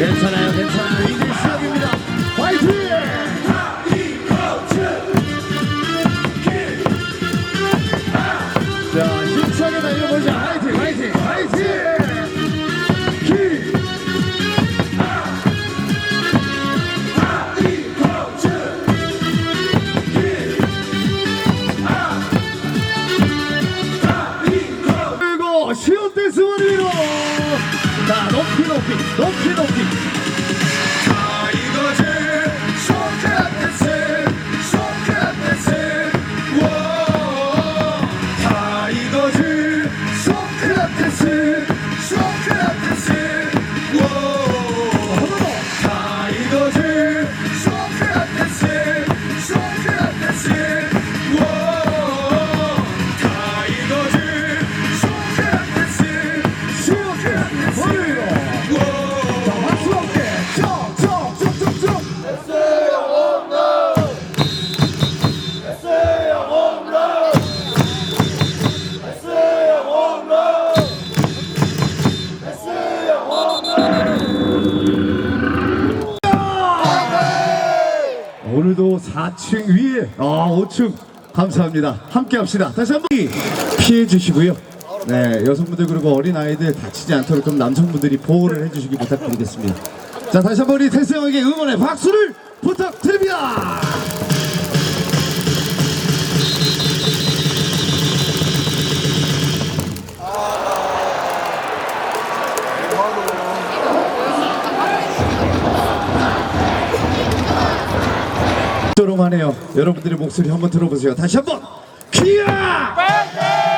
Gentlemen, gentlemen. 자 높이 높이 높이 높이 다 오늘도 4층 위에. 아 5층. 감사합니다. 함께 합시다. 다시 한 번. 피해 주시고요. 네 여성분들 그리고 어린 아이들 다치지 않도록 좀 남성분들이 보호를 해주시기 부탁드리겠습니다. 자 다시 한 번 우리 태수 형에게 응원의 박수를 부탁드립니다 뚜렁하네요 여러분들의 목소리 한번 들어보세요 다시 한번 키야! 파이팅!